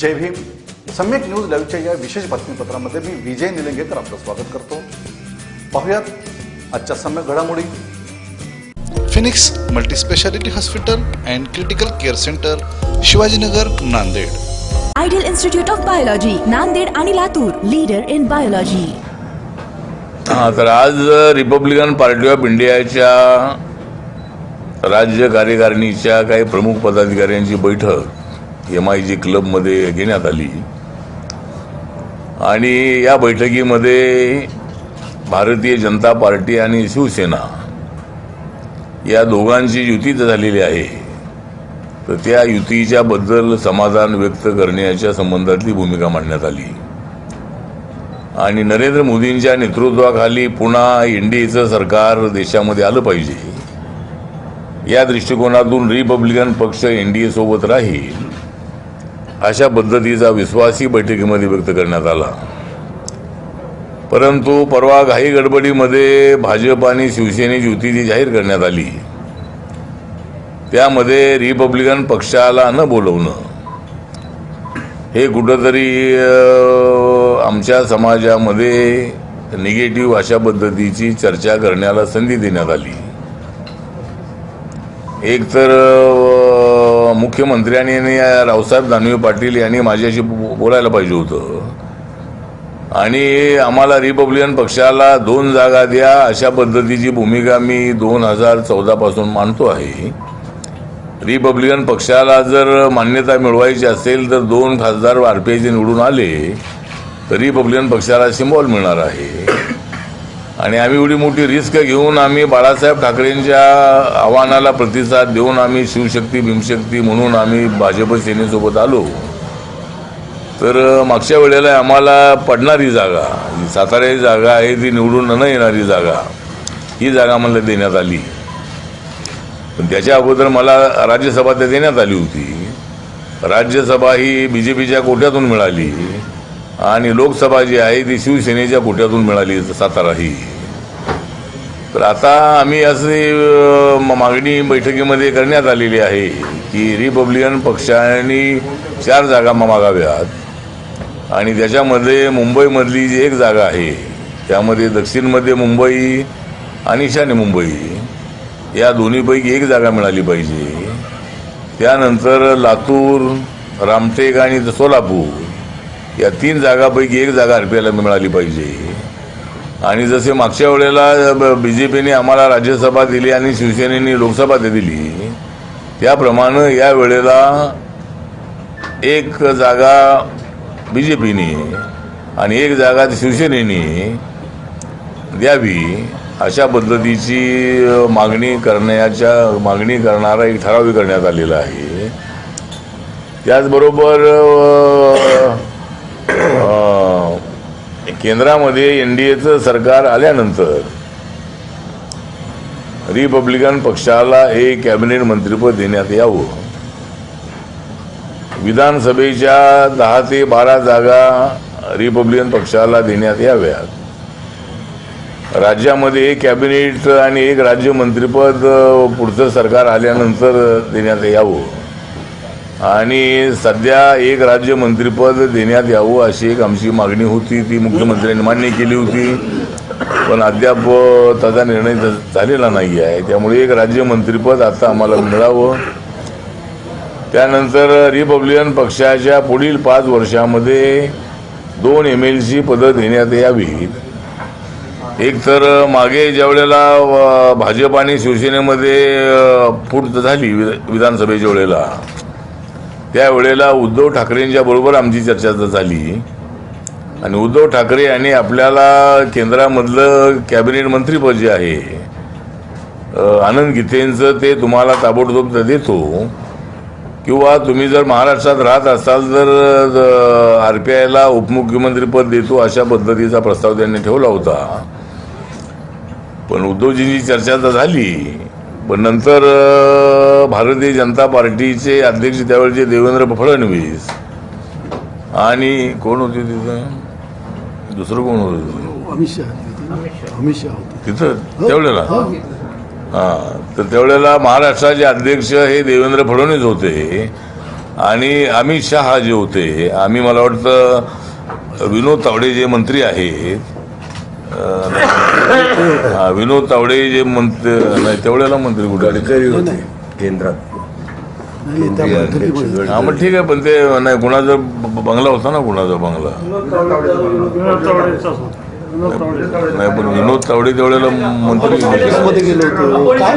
जय भीम. सम्यक न्यूज लाईव्हच्या या विशेष बातमीपत्रामध्ये मी विजय निलंगेकर आपलं स्वागत करतो. पाहुयात आजच्या सम्यक घडामोडी. Phoenix multispeciality hospital and critical care centre Shivajinagar Nanded. Ideal institute of biology Nanded आणि लातूर लीडर इन बायोलॉजी हा तर आज रिपब्लिकन पार्टी ऑफ इंडियाच्या राज्य कार्यकारिणीच्या काही प्रमुख पदाधिकाऱ्यांची बैठक. एम आय जी क्लबमध्ये घेण्यात आली. आणि या बैठकीमध्ये भारतीय जनता पार्टी आणि शिवसेना या दोघांची युती झालेली आहे. तर त्या युतीच्या बद्दल समाधान व्यक्त करण्याच्या संबंधातली भूमिका मांडण्यात आली. आणि नरेंद्र मोदींच्या नेतृत्वाखाली पुन्हा एनडीएचं सरकार देशामध्ये आलं पाहिजे. या दृष्टिकोनातून रिपब्लिकन पक्ष एनडीए सोबत राहील. अशा पद्धतीचा विश्वासही बैठकीमध्ये व्यक्त करण्यात आला. परंतु परवा घाई गडबडीमध्ये भाजप आणि शिवसेनेची युती जाहीर करण्यात आली. त्यामध्ये रिपब्लिकन पक्षाला न बोलवणं. हे कुठंतरी आमच्या समाजामध्ये निगेटिव्ह अशा पद्धतीची चर्चा करण्याला संधी देण्यात आली. एक तर मुख्यमंत्र्यांनी आणि रावसाहेब दानवे पाटील यांनी माझ्याशी बो- बोलायला पाहिजे होतं. आणि आम्हाला रिपब्लिकन पक्षाला दोन जागा द्या अशा पद्धतीची भूमिका मी दोन हजार चौदापासून मानतो आहे. रिपब्लिकन पक्षाला जर मान्यता मिळवायची असेल तर दोन खासदार आरपीआयचे निवडून आले तर रिपब्लिकन पक्षाला सिम्बॉल मिळणार आहे. आणि आम्ही एवढी मोठी रिस्क घेऊन आम्ही बाळासाहेब ठाकरेंच्या आव्हानाला प्रतिसाद देऊन आम्ही शिवशक्ती भीमशक्ती म्हणून आम्ही भाजप सेनेसोबत आलो. तर मागच्या वेळेला आम्हाला पडणारी जागा जी सातारा जागा आहे ती निवडून न येणारी जागा ही जागा मला देण्यात आली. पण त्याच्या अगोदर मला राज्यसभा त्या देण्यात आली होती. राज्यसभा ही बी जे पीच्या कोट्यातून मिळाली आणि लोकसभा जी आहे ती शिवसेनेच्या कोट्यातून मिळाली सातारा ही. तर आता आम्ही असे मागणी बैठकीमध्ये करण्यात आलेली आहे की रिपब्लिकन पक्षाने चार जागा मागाव्यात. आणि त्याच्यामध्ये मुंबईमधली जी एक जागा आहे त्यामध्ये दक्षिणमध्ये मुंबई आणि ईशान्य मुंबई या दोन्हीपैकी एक जागा मिळाली पाहिजे. त्यानंतर लातूर रामटेक आणि सोलापूर या तीन जागापैकी एक जागा आरपीआयला मिळाली पाहिजे. आणि जसे मागच्या वेळेला बी जे पीने आम्हाला राज्यसभा दिली आणि शिवसेनेने लोकसभा ते दिली त्याप्रमाणे या वेळेला एक जागा बी जे पीने आणि एक जागा शिवसेनेने द्यावी अशा पद्धतीची मागणी करण्याच्या मागणी करणारा एक ठराव करण्यात आलेला आहे. त्याचबरोबर केंद्रामध्ये एन डी एचं सरकार आल्यानंतर रिपब्लिकन पक्षाला एक कॅबिनेट मंत्रिपद देण्यात यावं. विधानसभेच्या दहा ते बारा जागा रिपब्लिकन पक्षाला देण्यात याव्यात. राज्यामध्ये एक कॅबिनेट आणि एक राज्य मंत्रिपद पुढचं सरकार आल्यानंतर देण्यात यावं. आणि सध्या एक राज्य मंत्रिपद देण्यात यावं अशी एक आमची मागणी होती. ती मुख्यमंत्र्यांनी मान्य केली होती. पण अद्याप त्याचा निर्णय झालेला नाही आहे त्यामुळे एक राज्य मंत्रिपद आता आम्हाला मिळावं. त्यानंतर रिपब्लिकन पक्षाच्या पुढील पाच वर्षामध्ये दोन एम एल सी पदं देण्यात यावीत. एक तर मागे ज्या वेळेला भाजप आणि शिवसेनेमध्ये फूट झाली वि- विधानसभेच्या वेळेला. त्यावेळेला उद्धव ठाकरेंच्या बरोबर आमची चर्चा झाली. आणि उद्धव ठाकरे यांनी आपल्याला केंद्रामधलं कॅबिनेट मंत्रीपद जे आहे आनंद गीतेंचं ते तुम्हाला ताबडतोब देतो. किंवा तुम्ही जर महाराष्ट्रात राहत असाल तर आर पी आयला उपमुख्यमंत्रीपद देतो अशा पद्धतीचा प्रस्ताव त्यांनी ठेवला होता. पण उद्धवजींची चर्चा तर झाली. पण नंतर भारतीय जनता पार्टीचे अध्यक्ष त्यावेळेचे देवेंद्र फडणवीस. आणि कोण होते तिथं? दुसरं कोण होतं? अमित शहा अमित शहा. तिथं? त्यावेळेला? हां. तर त्यावेळेला महाराष्ट्राचे अध्यक्ष हे देवेंद्र फडणवीस होते. आणि अमित शहा जे होते आम्ही मला वाटतं विनोद तावडे जे मंत्री आहेत हा, विनोद तावडे जे मंत्री नाही तेवढ्याला मंत्री कुठे? गडकरी होते. केंद्रात. नाही, त्या बैठकीमध्ये हा मग ठीक आहे पण ते नाही कुणाचा ब- बंगला होता ना कुणाचा बंगला? नाही पण विनोद तावडे तेवढ्याला मंत्री मध्ये गेलो होतो. काय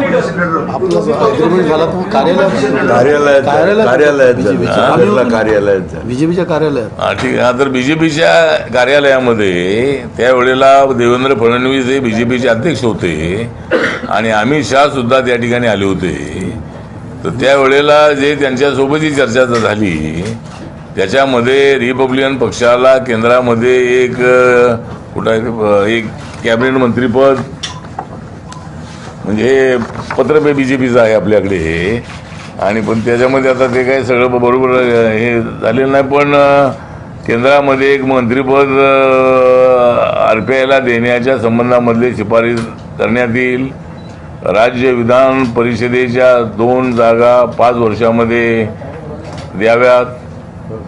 आपलं अग्रीमेंट झाला तो कार्यालयात कार्यालयात झालं. बीजेपीच्या कार्यालयात हा ठीक आहे. हा तर बीजेपीच्या कार्यालयामध्ये त्यावेळेला देवेंद्र फडणवीस हे बीजेपीचे अध्यक्ष होते. आणि अमित शहा सुद्धा त्या ठिकाणी आले होते. तर त्यावेळेला जे त्यांच्यासोबतची चर्चा झाली. त्याच्यामध्ये रिपब्लिकन पक्षाला केंद्रामध्ये एक अ, कुठं आहे ते, एक कॅबिनेट मंत्रीपद. म्हणजे हे पत्र पे बीजेपीचं आहे आपल्याकडे हे. आणि पण त्याच्यामध्ये आता ते काय सगळं बरोबर हे झालेलं नाही. पण केंद्रामध्ये एक मंत्रीपद आर पी आयला देण्याच्या संबंधामधले शिफारस करण्यात येईल. राज्य विधान परिषदेच्या दोन जागा पाच वर्षामध्ये द्याव्यात.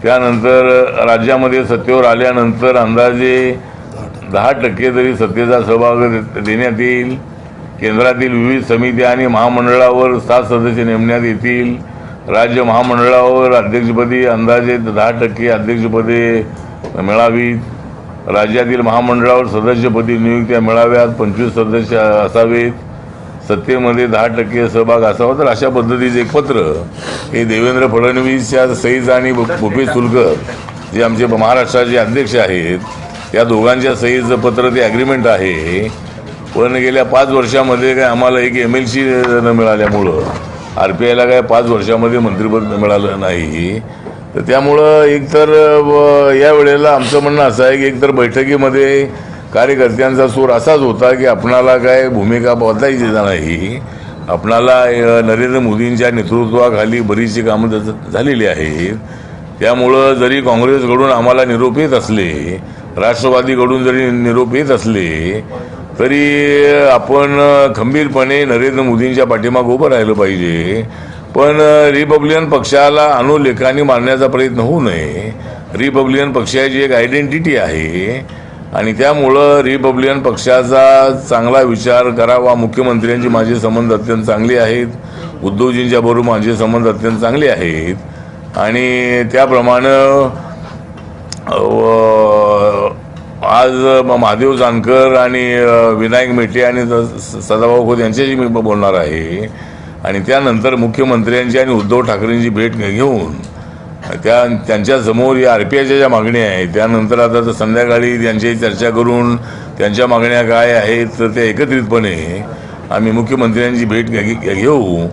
त्यानंतर राज्यामध्ये सत्तेवर आल्यानंतर अंदाजे दहा टक्के तरी सत्तेचा सहभाग देण्यात येईल केंद्रातील विविध समित्या आणि महामंडळावर सात सदस्य नेमण्यात येतील राज्य महामंडळावर अध्यक्षपदी अंदाजे दहा टक्के अध्यक्षपदे मिळावीत राज्यातील महामंडळावर सदस्यपदी नियुक्त्या मिळाव्यात पंचवीस सदस्य असावेत सत्तेमध्ये दहा टक्के सहभाग असावा तर अशा पद्धतीचे एक पत्र हे देवेंद्र फडणवीसच्या सईज आणि भूपेश सुलकर जे आमचे महाराष्ट्राचे अध्यक्ष आहेत या दोघांच्या सहीचं पत्र ते ॲग्रीमेंट आहे. पण गेल्या पाच वर्षामध्ये काय आम्हाला एक एम एल सी न मिळाल्यामुळं आर पी आयला काय पाच वर्षामध्ये मंत्रिपद मिळालं नाही. तर त्यामुळं एकतर व- या वेळेला आमचं म्हणणं असं आहे की एकतर बैठकीमध्ये कार्यकर्त्यांचा सूर असाच होता की आपणाला काय भूमिका बदलायची नाही. आपणाला नरेंद्र मोदींच्या नेतृत्वाखाली बरीचशी कामं झालेली आहेत. त्यामुळं जरी काँग्रेसकडून आम्हाला निरोप येत असले राष्ट्रवादीकडून जरी निरोप येत असले तरी आपण खंबीरपणे नरेंद्र मोदींच्या पाठीमाग उभं राहिलं पाहिजे. पण रिपब्लिकन पक्षाला अनुलेखाने मारण्याचा प्रयत्न होऊ नये. रिपब्लिकन पक्षाची एक आयडेंटिटी आहे. आणि त्यामुळं रिपब्लिकन पक्षाचा चांगला विचार करावा. मुख्यमंत्र्यांची माझे संबंध अत्यंत चांगले आहेत. उद्धवजींच्या बरोबर माझे संबंध अत्यंत चांगले आहेत. आणि त्याप्रमाणे आज महादेव जानकर आणि विनायक मेटे आणि स- स- सदाभाऊ खोत यांच्याशी मी बोलणार आहे. आणि त्यानंतर मुख्यमंत्र्यांची आणि उद्धव ठाकरेंची भेट घे- घेऊन त्या त्यांच्यासमोर या आर पी आयच्या ज्या मागण्या आहेत त्यानंतर आता तर संध्याकाळी त्यांची चर्चा करून त्यांच्या मागण्या काय आहेत तर त्या एकत्रितपणे आम्ही मुख्यमंत्र्यांची भेट घे- घेऊ.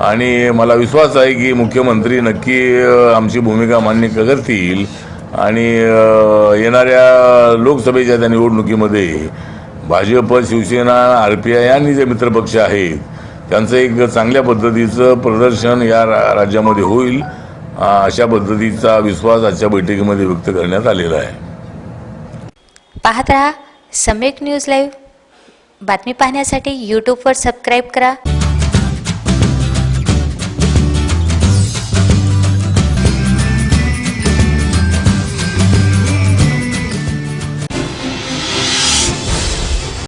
आणि मला विश्वास आहे की मुख्यमंत्री नक्की आमची भूमिका मान्य करतील. आणि येणाऱ्या लोकसभेच्या त्या निवडणुकीमध्ये Bhajap Shivsena R P I आणि जे मित्रपक्ष आहेत त्यांचं एक चांगल्या पद्धतीचं प्रदर्शन या रा- राज्यामध्ये होईल अशा पद्धतीचा विश्वास आजच्या बैठकीमध्ये व्यक्त करण्यात आलेला आहे. पाहत राहा सम्यक न्यूज लाईव्ह. बातमी पाहण्यासाठी यूट्यूबवर सबस्क्राईब करा.